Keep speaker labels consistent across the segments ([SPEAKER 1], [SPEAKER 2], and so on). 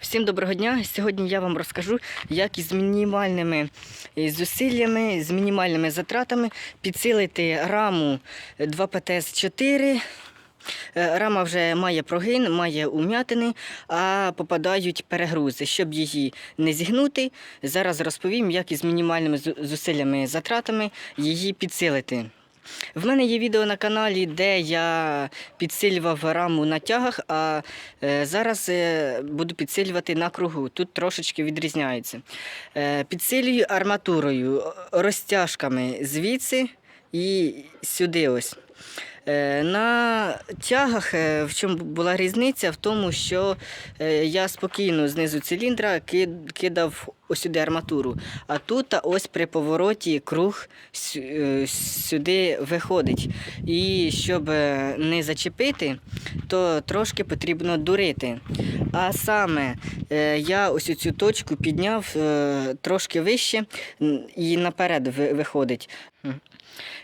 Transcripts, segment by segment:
[SPEAKER 1] Всім доброго дня. Сьогодні я вам розкажу, як із мінімальними е, зусиллями, з мінімальними затратами підсилити раму 2ПТС-4. Е, Рама вже має прогин, має ум'ятини, а попадають перегрузи. Щоб її не зігнути, зараз розповім, як із мінімальними зу- зусиллями затратами її підсилити. В мене є відео на каналі, де я підсилював раму на тягах, а е, зараз е, буду підсилювати на кругу. Тут трошечки відрізняється. Е, підсилюю арматурою, розтяжками звідси і сюди ось. Е, На тягах е, в чому була різниця? В тому, що е, я спокійно знизу циліндра кидав ось сюди арматуру, а тут ось при повороті круг сюди виходить. І щоб не зачепити, то трошки потрібно дурити. А саме я ось цю точку підняв трошки вище і наперед виходить.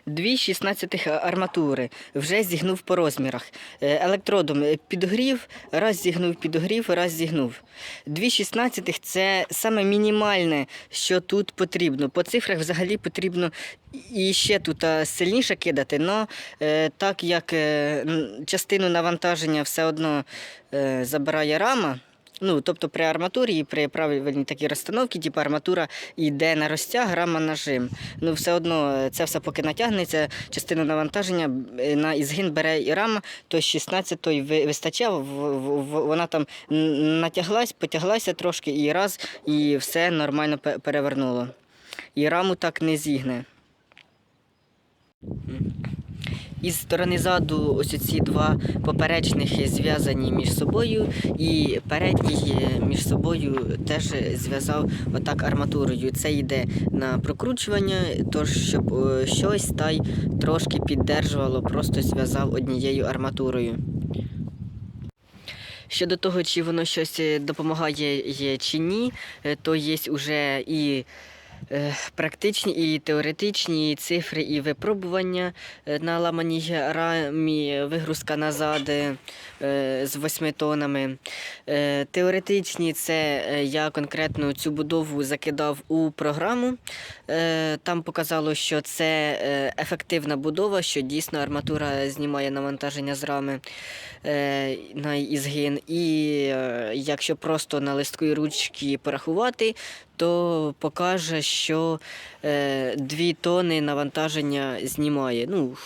[SPEAKER 1] Дві 16 арматури вже зігнув по розмірах. Е, Електродом е, підгрів, раз зігнув, підогрів, раз зігнув. Дві 16 це саме мінімальне, що тут потрібно. По цифрах взагалі потрібно і ще тут сильніше кидати, але так як е, частину навантаження все одно е, забирає рама. Ну, тобто при арматурі і при правильній такій розстановці, типу арматура йде на розтяг, рама на жим. Ну, все одно е, це все поки натягнеться, частину навантаження е, на ізгин бере і рама, то 16-ї ви- вистачав, вона там натяглась, потяглася трошки і раз, і все нормально перевернуло. І раму так не зігне. Із сторони заду ось ці два поперечних зв'язані між собою, і передній е, між собою теж зв'язав отак арматурою. Це йде на прокручування, тож щоб е, щось та й трошки піддержувало, просто зв'язав однією арматурою. Щодо того, чи воно щось е, допомагає чи ні, то є вже і практичні, і теоретичні цифри, і випробування е, на ламаній рамі, вигрузка назад е, з 8 тонами. Е, Теоретичні це е, я конкретно цю будову закидав у програму. Е, Там показало, що це е, ефективна будова, що дійсно арматура знімає навантаження з рами е, на ізгин. І е, якщо просто на листку і ручки порахувати, то покаже, що е, 2 тони навантаження знімає. Ну,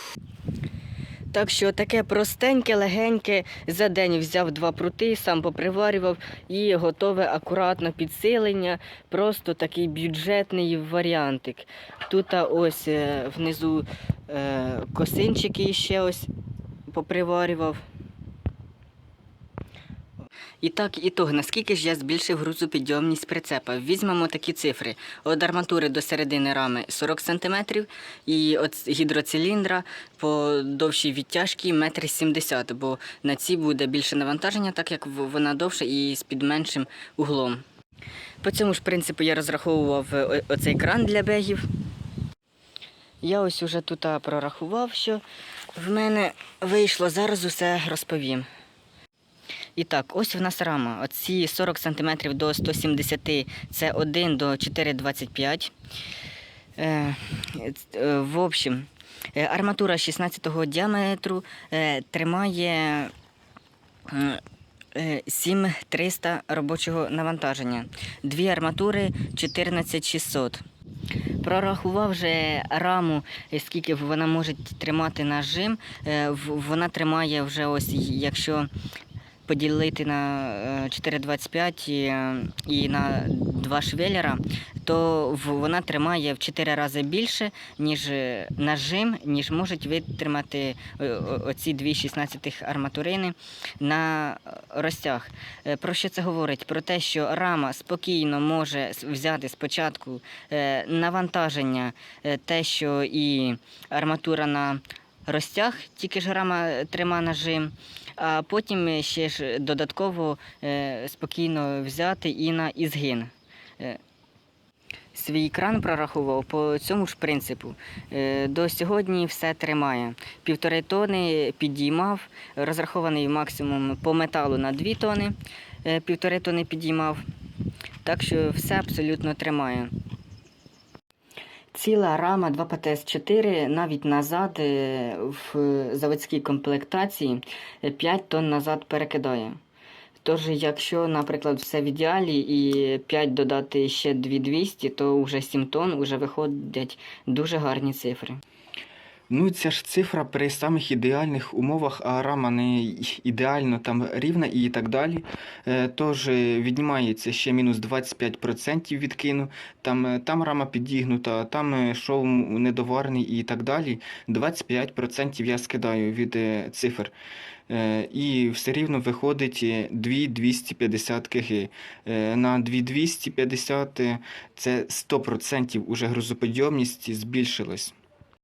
[SPEAKER 1] так що таке простеньке, легеньке. За день взяв два прути, сам поприварював і готове акуратно підсилення. Просто такий бюджетний варіантик. Тут ось е, внизу е, косинчики ще ось поприварював. І так, ітог, наскільки ж я збільшив грузопідйомність прицепа? Візьмемо такі цифри. Від арматури до середини рами 40 см і від гідроциліндра по довшій відтяжці 1,70 м, бо на цій буде більше навантаження, так як вона довша і з під меншим углом. По цьому ж принципу я розраховував е, оцей кран для бегів. Я ось уже тут прорахував, що в мене вийшло. Зараз усе розповім. І так, ось в нас рама. Оці 40 см до 170 це 1 до 4,25. Е, е, в общем, е, арматура 16 діаметру тримає е, е, 7300 робочого навантаження. Дві арматури 14600. Прорахував вже раму, скільки вона може тримати нажим. Вона тримає вже ось, якщо поділити на е, 4,25 і, е, і на два швеллера, то вона тримає в 4 рази більше, ніж е, нажим, ніж можуть витримати е, оці дві 16 арматурини на е, розтяг. Е, Про що це говорить? Про те, що рама спокійно може взяти спочатку е, навантаження, е, те, що і арматура на розтяг, тільки ж рама трима нажим, а потім ще ж додатково е, спокійно взяти і на ізгин. Е, Свій кран прорахував по цьому ж принципу. Е, До сьогодні все тримає. Півтори тони підіймав, розрахований максимум по металу на 2 тони. е, півтори тони підіймав. Так що все абсолютно тримає. Ціла рама 2 ПТС-4 навіть назад е, в заводській комплектації 5 тонн назад перекидає. Тож, якщо, наприклад, все в ідеалі і 5 додати ще 2200, то вже 7 тонн вже виходять дуже гарні цифри.
[SPEAKER 2] Ну, ця ж цифра при самих ідеальних умовах, а рама не ідеально там рівна і так далі. Е, Тож е, віднімається ще мінус 25% відкину. Там, е, там рама підігнута, там е, шов недоварений і так далі. 25% я скидаю від цифр. І все рівно виходить е, 2250 кг. На 2250 е, це 100% уже грузоподйомність збільшилась.